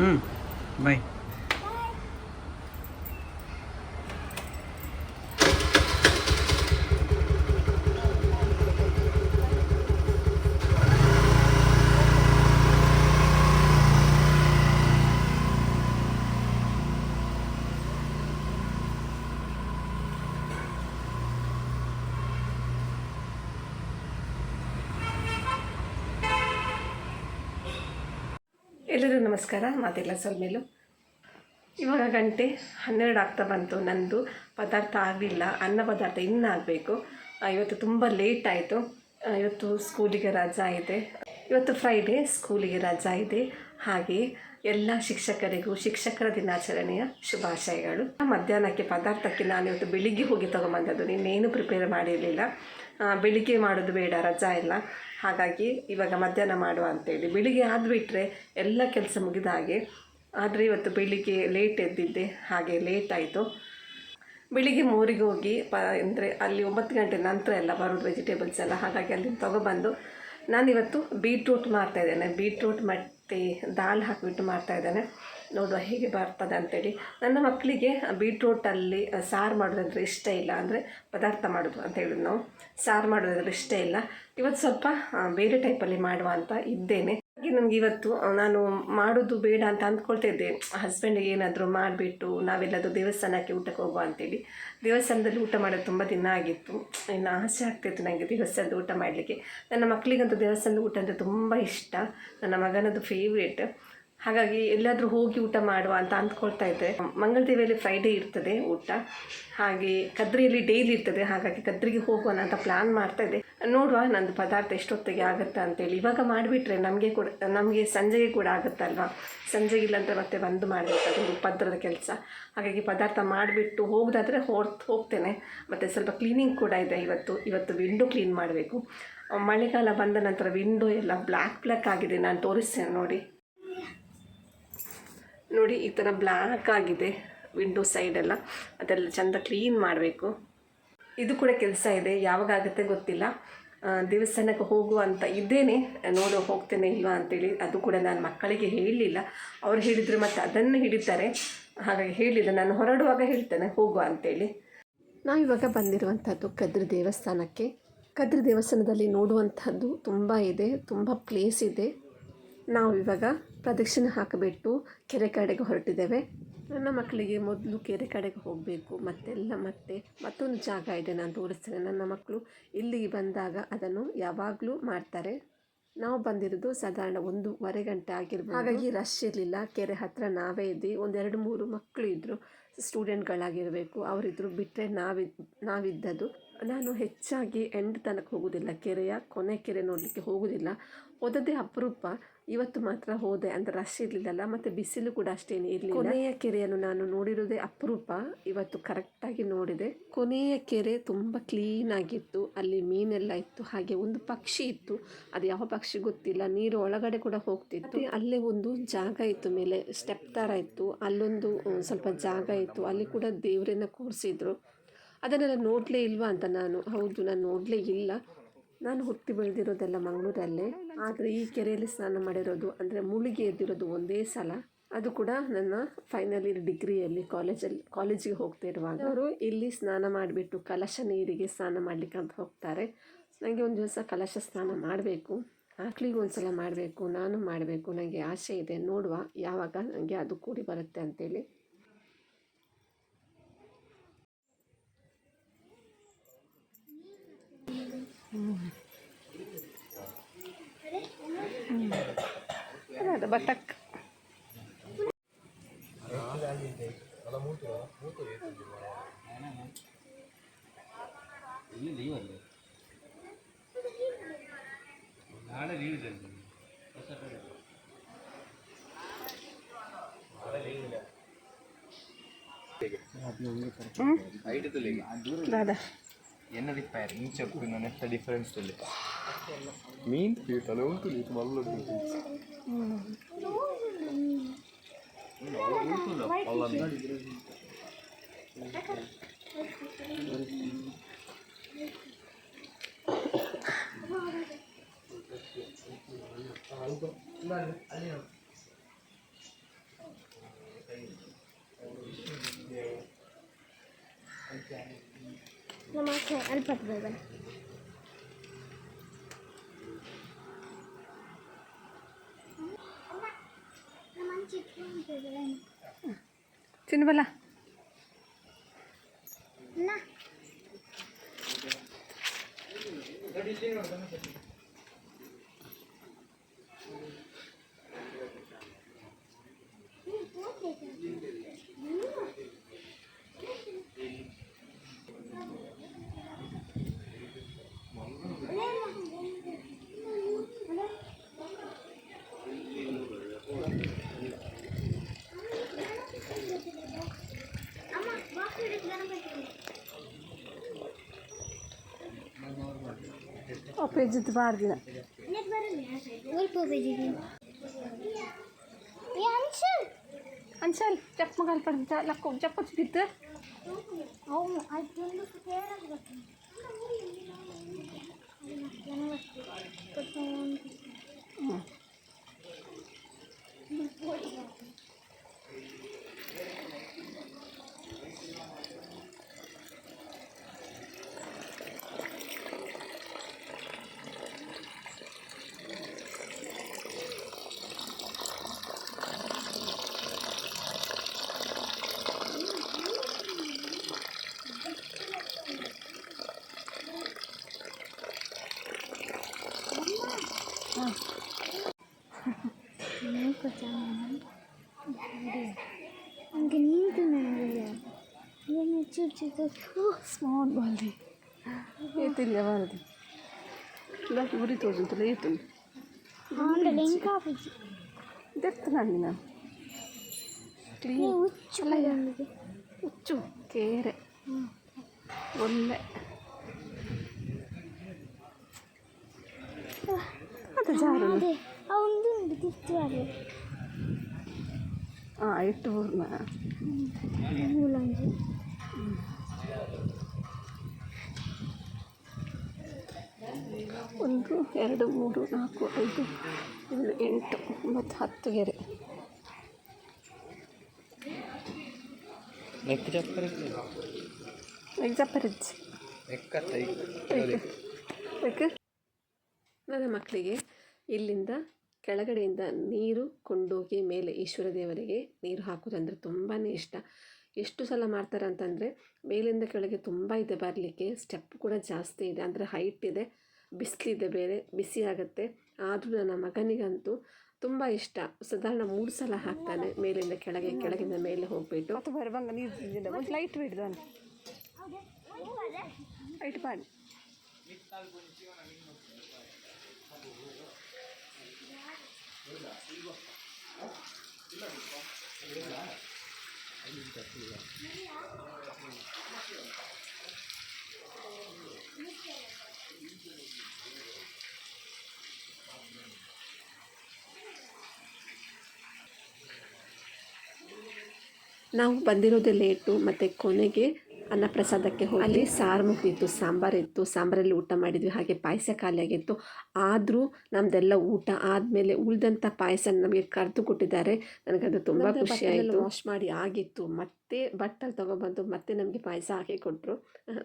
ம் பை ಎಲ್ಲರಿಗೂ ನಮಸ್ಕಾರ, ಮಾತಿಲ್ಲ ಸೊಲ್ಮೇಲು. ಇವಾಗ ಗಂಟೆ ಹನ್ನೆರಡು ಆಗ್ತಾ ಬಂತು, ನಂದು ಪದಾರ್ಥ ಆಗಲಿಲ್ಲ, ಅನ್ನ ಪದಾರ್ಥ ಇನ್ನೂ ಆಗಬೇಕು. ಇವತ್ತು ತುಂಬ ಲೇಟ್ ಆಯಿತು. ಇವತ್ತು ಸ್ಕೂಲಿಗೆ ರಜಾ ಇದೆ. ಇವತ್ತು ಫ್ರೈಡೇ ಸ್ಕೂಲಿಗೆ ರಜಾ ಇದೆ. ಹಾಗೆ ಎಲ್ಲ ಶಿಕ್ಷಕರಿಗೂ, ಶಿಕ್ಷಕರ ದಿನಾಚರಣೆಯ ಶುಭಾಶಯಗಳು. ಮಧ್ಯಾಹ್ನಕ್ಕೆ ಪದಾರ್ಥಕ್ಕೆ ನಾನು ಇವತ್ತು ಬೆಳಿಗ್ಗೆ ಹೋಗಿ ತೊಗೊಂಬಂದದ್ದು. ನಿನ್ನೇನು ಪ್ರಿಪೇರ್ ಮಾಡಿರಲಿಲ್ಲ. ಬೆಳಿಗ್ಗೆ ಮಾಡೋದು ಬೇಡ, ರಜಾ ಇಲ್ಲ. ಹಾಗಾಗಿ ಇವಾಗ ಮಧ್ಯಾಹ್ನ ಮಾಡುವ ಅಂತೇಳಿ. ಬೆಳಿಗ್ಗೆ ಆದ್ಬಿಟ್ರೆ ಎಲ್ಲ ಕೆಲಸ ಮುಗಿದ ಹಾಗೆ, ಆದರೆ ಇವತ್ತು ಬೆಳಿಗ್ಗೆ ಲೇಟ್ ಎದ್ದಿದ್ದೆ, ಹಾಗೆ ಲೇಟ್ ಆಯಿತು. ಬೆಳಿಗ್ಗೆ ಮೂರಿಗೆ ಹೋಗಿ ಪ, ಅಂದರೆ ಅಲ್ಲಿ ಒಂಬತ್ತು ಗಂಟೆ ನಂತರ ಎಲ್ಲ ಬರೋದು ವೆಜಿಟೇಬಲ್ಸ್ ಎಲ್ಲ, ಹಾಗಾಗಿ ಅಲ್ಲಿ ತೊಗೊಬಂದು ನಾನಿವತ್ತು ಬೀಟ್ರೂಟ್ ಮಾಡ್ತಾಯಿದ್ದೇನೆ ಬೀಟ್ರೂಟ್ ಮತ್ತು ದಾಲ್ ಹಾಕಿಬಿಟ್ಟು ಮಾಡ್ತಾ ಇದ್ದೇನೆ. ನೋಡುವ ಹೇಗೆ ಬರ್ತದೆ ಅಂತೇಳಿ. ನನ್ನ ಮಕ್ಕಳಿಗೆ ಬೀಟ್ರೂಟಲ್ಲಿ ಸಾರು ಮಾಡೋದಂದ್ರೆ ಇಷ್ಟ ಇಲ್ಲ. ಅಂದರೆ ಪದಾರ್ಥ ಮಾಡೋದು ಅಂತ ಹೇಳಿದ್ರು ನಾವು. ಸಾರು ಮಾಡೋದಂದ್ರೆ ಇಷ್ಟ ಇಲ್ಲ. ಇವತ್ತು ಸ್ವಲ್ಪ ಬೇರೆ ಟೈಪಲ್ಲಿ ಮಾಡುವ ಅಂತ ಇದ್ದೇನೆ. ಹಾಗೆ ನನಗೆ ಇವತ್ತು ನಾನು ಮಾಡೋದು ಬೇಡ ಅಂತ ಅಂದ್ಕೊಳ್ತಾ ಇದ್ದೆ. ಹಸ್ಬೆಂಡಿಗೆ ಏನಾದರೂ ಮಾಡಿಬಿಟ್ಟು ನಾವೆಲ್ಲಾದರೂ ದೇವಸ್ಥಾನಕ್ಕೆ ಊಟಕ್ಕೆ ಹೋಗುವ ಅಂತೇಳಿ. ದೇವಸ್ಥಾನದಲ್ಲಿ ಊಟ ಮಾಡೋದು ತುಂಬ ದಿನ ಆಗಿತ್ತು. ಇನ್ನು ಆಸೆ ಆಗ್ತಿತ್ತು ನನಗೆ ದೇವಸ್ಥಾನದ ಊಟ ಮಾಡಲಿಕ್ಕೆ. ನನ್ನ ಮಕ್ಕಳಿಗಂತೂ ದೇವಸ್ಥಾನದ ಊಟ ಅಂದರೆ ತುಂಬ ಇಷ್ಟ. ನನ್ನ ಮಗನದು ಫೇವ್ರೇಟ್ ಹಾಗಾಗಿ ಎಲ್ಲಾದರೂ ಹೋಗಿ ಊಟ ಮಾಡುವ ಅಂತ ಅಂದ್ಕೊಳ್ತಾ ಇದ್ದೆ. ಮಂಗಳದೇವಿಯಲ್ಲಿ ಫ್ರೈಡೇ ಇರ್ತದೆ ಊಟ. ಹಾಗೆ ಕದ್ರಿಯಲ್ಲಿ ಡೈಲಿ ಇರ್ತದೆ, ಹಾಗಾಗಿ ಕದ್ರಿಗೆ ಹೋಗೋಣ ಅಂತ ಪ್ಲ್ಯಾನ್ ಮಾಡ್ತಾ ಇದ್ದೆ. ನೋಡುವ ನಂದು ಪದಾರ್ಥ ಎಷ್ಟೊತ್ತಿಗೆ ಆಗುತ್ತಾ ಅಂತೇಳಿ. ಇವಾಗ ಮಾಡಿಬಿಟ್ರೆ ನಮಗೆ ಕೂಡ, ನಮಗೆ ಸಂಜೆಗೆ ಕೂಡ ಆಗುತ್ತಲ್ವಾ ಸಂಜೆಗೆ ಇಲ್ಲಾಂದರೆ ಮತ್ತೆ ಬಂದು ಮಾಡಬೇಕು ಅದೊಂದು ಪದ್ರದ ಕೆಲಸ. ಹಾಗಾಗಿ ಪದಾರ್ಥ ಮಾಡಿಬಿಟ್ಟು ಹೋಗೋದಾದರೆ ಹೊರ್ತು ಹೋಗ್ತೇನೆ. ಮತ್ತು ಸ್ವಲ್ಪ ಕ್ಲೀನಿಂಗ್ ಕೂಡ ಇದೆ ಇವತ್ತು. ಇವತ್ತು ವಿಂಡೋ ಕ್ಲೀನ್ ಮಾಡಬೇಕು. ಮಳೆಗಾಲ ಬಂದ ನಂತರ ವಿಂಡೋ ಎಲ್ಲ ಬ್ಲ್ಯಾಕ್ ಬ್ಲ್ಯಾಕ್ ಆಗಿದೆ. ನಾನು ತೋರಿಸ್ತೇನೆ ನೋಡಿ. ನೋಡಿ, ಈ ಥರ ಬ್ಲ್ಯಾಕ್ ಆಗಿದೆ ವಿಂಡೋ ಸೈಡೆಲ್ಲ ಅದೆಲ್ಲ ಚೆಂದ ಕ್ಲೀನ್ ಮಾಡಬೇಕು. ಇದು ಕೂಡ ಕೆಲಸ ಇದೆ, ಯಾವಾಗ ಆಗುತ್ತೆ ಗೊತ್ತಿಲ್ಲ. ದೇವಸ್ಥಾನಕ್ಕೆ ದೇವಸ್ಥಾನಕ್ಕೆ ಹೋಗುವಂತ ಇದ್ದೇನೆ, ನೋಡೋ ಹೋಗ್ತೇನೆ ಇಲ್ವಾ ಅಂತೇಳಿ. ಅದು ಕೂಡ ನಾನು ಮಕ್ಕಳಿಗೆ ಹೇಳಲಿಲ್ಲ ಅವ್ರು ಹೇಳಿದರೆ ಮತ್ತೆ ಅದನ್ನು ಹಿಡಿತಾರೆ. ಹಾಗಾಗಿ ಹೇಳಿಲ್ಲ. ನಾನು ಹೊರಡುವಾಗ ಹೇಳ್ತೇನೆ, ಹೋಗುವ ಅಂತೇಳಿ. ನಾವಿವಾಗ ಬಂದಿರುವಂಥದ್ದು ಕದ್ರಿ ದೇವಸ್ಥಾನಕ್ಕೆ. ಕದ್ರಿ ದೇವಸ್ಥಾನದಲ್ಲಿ ನೋಡುವಂಥದ್ದು ತುಂಬ ಇದೆ, ತುಂಬ ಪ್ಲೇಸ್ ಇದೆ. ನಾವು ಇವಾಗ ಪ್ರದಕ್ಷಿಣೆ ಹಾಕಿಬಿಟ್ಟು ಕೆರೆ ಕಡೆಗೆ ಹೊರಟಿದ್ದೇವೆ. ನನ್ನ ಮಕ್ಕಳಿಗೆ ಮೊದಲು ಕೆರೆ ಕಡೆಗೆ ಹೋಗಬೇಕು, ಮತ್ತೆಲ್ಲ ಮತ್ತೆ ಮತ್ತೊಂದು ಜಾಗ ಇದೆ ನಾನು ತೋರಿಸ್ತೇನೆ. ನನ್ನ ಮಕ್ಕಳು ಇಲ್ಲಿಗೆ ಬಂದಾಗ ಅದನ್ನು ಯಾವಾಗಲೂ ಮಾಡ್ತಾರೆ. ನಾವು ಬಂದಿರೋದು ಸಾಧಾರಣ ಒಂದೂವರೆ ಗಂಟೆ ಆಗಿರ್ಬೋದು. ಹಾಗಾಗಿ ರಶ್ ಇರಲಿಲ್ಲ. ಕೆರೆ ಹತ್ತಿರ ನಾವೇ ಇದ್ವಿ. ಒಂದೆರಡು ಮೂರು ಮಕ್ಕಳು ಇದ್ದರು ಸ್ಟೂಡೆಂಟ್ಗಳಾಗಿರಬೇಕು ಅವರಿದ್ದರು ಬಿಟ್ಟರೆ ನಾವಿ, ನಾವಿದ್ದದ್ದು. ನಾನು ಹೆಚ್ಚಾಗಿ ಎಂಡ್ ತನಕ ಹೋಗೋದಿಲ್ಲ. ಕೆರೆಯ ಕೊನೆ ಕೆರೆ ನೋಡಲಿಕ್ಕೆ ಹೋಗೋದಿಲ್ಲ. ಹೋದದ್ದೇ ಅಪರೂಪ. ಇವತ್ತು ಮಾತ್ರ ಹೋದೆ ಅಂದರೆ ರಶ್ ಇರಲಿಲ್ಲಲ್ಲ, ಮತ್ತು ಬಿಸಿಲು ಕೂಡ ಅಷ್ಟೇನು ಇರಲಿಲ್ಲ. ಕೊನೆಯ ಕೆರೆಯನ್ನು ನಾನು ನೋಡಿರೋದೇ ಅಪರೂಪ. ಇವತ್ತು ಕರೆಕ್ಟಾಗಿ ನೋಡಿದೆ. ಕೊನೆಯ ಕೆರೆ ತುಂಬ ಕ್ಲೀನ್ ಆಗಿತ್ತು. ಅಲ್ಲಿ ಮೀನೆಲ್ಲ ಇತ್ತು, ಹಾಗೆ ಒಂದು ಪಕ್ಷಿ ಇತ್ತು. ಅದು ಯಾವ ಪಕ್ಷಿ ಗೊತ್ತಿಲ್ಲ. ನೀರು ಒಳಗಡೆ ಕೂಡ ಹೋಗ್ತಿತ್ತು. ಅಲ್ಲೇ ಒಂದು ಜಾಗ ಇತ್ತು ಮೇಲೆ ಸ್ಟೆಪ್ ಥರ ಇತ್ತು. ಅಲ್ಲೊಂದು ಸ್ವಲ್ಪ ಜಾಗ ಇತ್ತು. ಅಲ್ಲಿ ಕೂಡ ದೇವರನ್ನ ಕೂರಿಸಿದ್ರು. ಅದನ್ನೆಲ್ಲ ನೋಡಲೇ ಇಲ್ವಾ ಅಂತ ನಾನು. ಹೌದು, ನಾನು ನೋಡಲೇ ಇಲ್ಲ. ನಾನು ಹುಟ್ಟಿ ಬೆಳೆದಿರೋದೆಲ್ಲ ಮಂಗಳೂರಲ್ಲೇ. ಆದರೆ ಈ ಕೆರೆಯಲ್ಲಿ ಸ್ನಾನ ಮಾಡಿರೋದು ಅಂದರೆ ಮುಳುಗಿ ಎದ್ದಿರೋದು ಒಂದೇ ಸಲ. ಅದು ಕೂಡ ನನ್ನ ಫೈನಲ್ ಇಯರ್ ಡಿಗ್ರಿಯಲ್ಲಿ ಕಾಲೇಜಲ್ಲಿ ಕಾಲೇಜಿಗೆ ಹೋಗ್ತಾ ಇರುವಾಗ. ಅವರು ಇಲ್ಲಿ ಸ್ನಾನ ಮಾಡಿಬಿಟ್ಟು ಕಲಶ ನೀರಿಗೆ ಸ್ನಾನ ಮಾಡಲಿಕ್ಕೆ ಅಂತ ಹೋಗ್ತಾರೆ. ನನಗೆ ಒಂದು ದಿವಸ ಕಲಶ ಸ್ನಾನ ಮಾಡಬೇಕು. ಮಕ್ಕಳಿಗೆ ಒಂದು ಸಲ ಮಾಡಬೇಕು, ನಾನು ಮಾಡಬೇಕು. ನನಗೆ ಆಸೆ ಇದೆ, ನೋಡುವ ಯಾವಾಗ ನನಗೆ ಅದು ಕೂಡಿ ಬರುತ್ತೆ ಅಂತೇಳಿ. ಅದು ಬತ್ತಕ್ ಇಲ್ಲಿ ಲೀವ್ ಅಲ್ಲ ನಾಳೆ ಲೀವ್ ಇದೆ ದಾದಾ என்ன ரிப்பேர் இன்ச் அப் இந்த நெட்ட டிஃபரன்ஸ் சொல்லு மீன் பீஸ் அளவுக்கு நீ மல்ல பீஸ் ಅಲ್ಲಿ ಬರ್ಬೋದಲ್ಲ ತಿನ್ಬಲ್ಲ ಅಪೇಜಿತ್ ಬಾರ್ದಿನ ಅನ್ಸಲ್ ಅನ್ಸಲ್ ಚಪ್ಪ ಮಗಲ್ ಪಡೆದ ಲಕ್ಕ ಚಪ್ಪಚ್ಚು ಬಿತ್ತು ಅವು ಅದೊಂದು ಸ್ಮಾರ್ಟ್ ಬಾಲ್ದಿ ಏತಿಲ್ಲ ಬಾರದು ಲಾಕ್ ಗುರಿ ತೋಜುಂತಲ್ಲ ಏತುಂಡು ದೆತ್ತನಂಡಿ ನಾನು ಕ್ಲೀನ್ ಹುಚ್ಚು ಹುಚ್ಚು ಕೇರೆ ಒಳ್ಳೆ ಅದು ಜಾರು ಅವಂದು ಉಂಟು ತಿರ್ಚು ಬಾರಿ ആ ഇട്ട് പൂർണ മൂലഞ്ചി ಒಂದು, ಎರಡು, ಮೂರು, ನಾಲ್ಕು, ಐದು ಏಳು ಎಂಟು, ಒಂಬತ್ತು, ಹತ್ತು ಗೆರೆ. ನನ್ನ ಮಕ್ಕಳಿಗೆ ಇಲ್ಲಿಂದ ಕೆಳಗಡೆಯಿಂದ ನೀರು ಕೊಂಡೋಗಿ ಮೇಲೆ ಈಶ್ವರ ದೇವರಿಗೆ ನೀರು ಹಾಕೋದಂದರೆ ತುಂಬಾ ಇಷ್ಟ. ಎಷ್ಟು ಸಲ ಮಾಡ್ತಾರೆ ಅಂತಂದರೆ ಮೇಲಿಂದ ಕೆಳಗೆ ತುಂಬ ಇದೆ ಬರಲಿಕ್ಕೆ ಸ್ಟೆಪ್ ಕೂಡ ಜಾಸ್ತಿ ಇದೆ. ಅಂದರೆ ಹೈಟ್ ಇದೆ, ಬಿಸಿಲಿದೆ ಬೇರೆ, ಬಿಸಿ ಆಗುತ್ತೆ. ಆದರೂ ನನ್ನ ಮಗನಿಗಂತೂ ತುಂಬ ಇಷ್ಟ. ಸಾಧಾರಣ ಮೂರು ಸಲ ಹಾಕ್ತಾನೆ ಮೇಲಿಂದ ಕೆಳಗೆ, ಕೆಳಗಿಂದ ಮೇಲೆ ಹೋಗ್ಬಿಟ್ಟು. ಒಂದು ಲೈಟ್ ಬಿಡ್ದಾನೆ ಲೈಟ್ ಮಾಡಿ. ನಾವು ಬಂದಿರೋದೇ ಲೇಟು ಮತ್ತು ಕೊನೆಗೆ ಅನ್ನಪ್ರಸಾದಕ್ಕೆ ಹೋಗಿ ಅಲ್ಲಿ ಸಾರು ಮುಗಿದಿತ್ತು ಸಾಂಬಾರಿತ್ತು ಸಾಂಬಾರಲ್ಲಿ ಊಟ ಮಾಡಿದ್ವಿ ಹಾಗೆ ಪಾಯಸ ಖಾಲಿಯಾಗಿತ್ತು. ಆದರೂ ನಮ್ದೆಲ್ಲ ಊಟ ಆದಮೇಲೆ ಉಳಿದಂಥ ಪಾಯಸ ನಮಗೆ ಕರೆದು ಕೊಟ್ಟಿದ್ದಾರೆ. ನನಗದು ತುಂಬ ಖುಷಿ ಆಯಿತು. ವಾಶ್ ಮಾಡಿ ಆಗಿತ್ತು. ಮತ್ತೆ ಬಟ್ಟಲು ತೊಗೊಬಂದು ಮತ್ತೆ ನಮಗೆ ಪಾಯಸ ಹಾಕಿ ಕೊಟ್ಟರು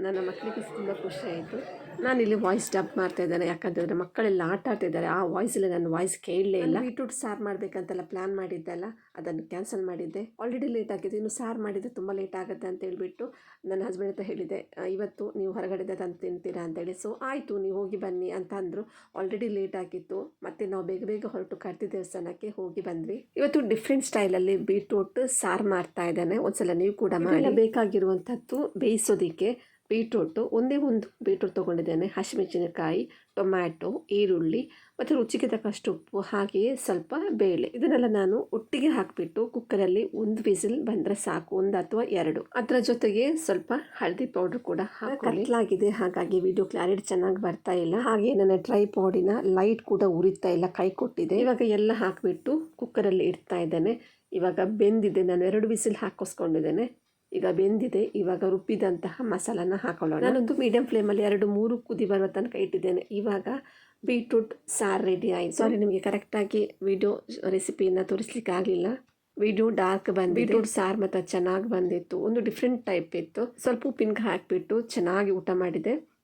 ನನ್ನ ಮಕ್ಕಳಿಗೆ ತುಂಬ ಖುಷಿಯಾಯಿತು ನಾನು ಇಲ್ಲಿ ವಾಯ್ಸ್ ಡಬ್ ಮಾಡ್ತಾ ಇದ್ದಾನೆ, ಯಾಕಂತಂದರೆ ಮಕ್ಕಳೆಲ್ಲ ಆಟ ಆಡ್ತಿದ್ದಾರೆ ಆ ವಾಯ್ಸಲ್ಲಿ ನನ್ನ ವಾಯ್ಸ್ ಕೇಳಲೇ ಇಲ್ಲ. ಬೀಟ್ರೂಟ್ ಸಾರು ಮಾಡಬೇಕಂತೆಲ್ಲ ಪ್ಲ್ಯಾನ್ ಮಾಡಿದ್ದೆಲ್ಲ ಅದನ್ನು ಕ್ಯಾನ್ಸಲ್ ಮಾಡಿದ್ದೆ. ಆಲ್ರೆಡಿ ಲೇಟ್ ಆಗಿದೆ, ಇನ್ನು ಸಾರು ಮಾಡಿದರೆ ತುಂಬ ಲೇಟ್ ಆಗುತ್ತೆ ಅಂತ ಹೇಳ್ಬಿಟ್ಟು ನನ್ನ ಹಸ್ಬೆಂಡ್ ಹತ್ರ ಹೇಳಿದೆ ಇವತ್ತು ನೀವು ಹೊರಗಡೆದ ತಂದು ತಿಂತೀರಾ? ಅಂತೇಳಿ. ಸೊ ಆಯಿತು, ನೀವು ಹೋಗಿ ಬನ್ನಿ ಅಂತ ಅಂದರು ಆಲ್ರೆಡಿ ಲೇಟ್ ಆಗಿತ್ತು. ಮತ್ತು ನಾವು ಬೇಗ ಬೇಗ ಹೊರಟು ಕರ್ತಿ ದೇವಸ್ಥಾನಕ್ಕೆ ಹೋಗಿ ಬಂದ್ವಿ. ಇವತ್ತು ಡಿಫ್ರೆಂಟ್ ಸ್ಟೈಲಲ್ಲಿ ಬೀಟ್ರೂಟ್ ಸಾರು ಮಾಡ್ತಾ ಇದ್ದಾನೆ. ಒಂದ್ಸಲ ನೀವು ಕೂಡ ಮಾಡಿ. ಬೇಕಾಗಿರುವಂಥದ್ದು ಬೇಯಿಸೋದಕ್ಕೆ ಬೀಟ್ರೂಟು. ಒಂದೇ ಒಂದು ಬೀಟ್ರೂಟ್ ತೊಗೊಂಡಿದ್ದೇನೆ. ಹಸಿಮೆಣಸಿನಕಾಯಿ ಟೊಮ್ಯಾಟೊ ಈರುಳ್ಳಿ ಮತ್ತು ರುಚಿಗೆ ತಕ್ಕಷ್ಟು ಉಪ್ಪು ಹಾಗೆಯೇ ಸ್ವಲ್ಪ ಬೇಳೆ. ಇದನ್ನೆಲ್ಲ ನಾನು ಒಟ್ಟಿಗೆ ಹಾಕಿಬಿಟ್ಟು ಕುಕ್ಕರಲ್ಲಿ ಒಂದು ವಿಸಿಲ್ ಬಂದರೆ ಸಾಕು. ಒಂದು ಅಥವಾ ಎರಡು. ಅದರ ಜೊತೆಗೆ ಸ್ವಲ್ಪ ಹಳದಿ ಪೌಡರ್ ಕೂಡ ಹಾಕಲಾಗಿದೆ ಹಾಗಾಗಿ ವಿಡಿಯೋ ಕ್ಲಾರಿಟಿ ಚೆನ್ನಾಗಿ ಬರ್ತಾ ಇಲ್ಲ. ಹಾಗೆ ನನ್ನ ಡ್ರೈ ಪೌಡಿನ ಲೈಟ್ ಕೂಡ ಉರಿತಾ ಇಲ್ಲ. ಕೈ ಕೊಟ್ಟಿದೆ. ಇವಾಗ ಎಲ್ಲ ಹಾಕಿಬಿಟ್ಟು ಕುಕ್ಕರಲ್ಲಿ ಇಡ್ತಾ ಇದ್ದೇನೆ. ಇವಾಗ ಬೆಂದಿದೆ ನಾನು ಎರಡು ಬಿಸಿಲು ಹಾಕಿಸ್ಕೊಂಡಿದ್ದೇನೆ ಈಗ ಬೆಂದಿದೆ ಇವಾಗ ರುಬ್ಬಿದಂತಹ ಮಸಾಲನ ಹಾಕೊಳ್ಳೋಣ. ನಾನೊಂದು ಮೀಡಿಯಂ ಫ್ಲೇಮಲ್ಲಿ ಎರಡು ಮೂರು ಕುದಿ ಬರುವ ತನಕ ಇಟ್ಟಿದ್ದೇನೆ. ಇವಾಗ ಬೀಟ್ರೂಟ್ ಸಾರು ರೆಡಿ ಆಯಿತು. ಸಾರಿ ನಿಮಗೆ ಕರೆಕ್ಟಾಗಿ ವಿಡಿಯೋ ರೆಸಿಪಿಯನ್ನು ತೋರಿಸ್ಲಿಕ್ಕೆ ಆಗಲಿಲ್ಲ. ವಿಡಿಯೋ ಡಾರ್ಕ್ ಬಂದು ಬೀಟ್ರೂಟ್ ಸಾರು ಮತ್ತು ಚೆನ್ನಾಗಿ ಬಂದಿತ್ತು. ಒಂದು ಡಿಫ್ರೆಂಟ್ ಟೈಪ್ ಇತ್ತು. ಸ್ವಲ್ಪ ಉಪ್ಪಿನಕಾಯಿ ಹಾಕಿಬಿಟ್ಟು ಚೆನ್ನಾಗಿ ಊಟ ಮಾಡಿದೆ.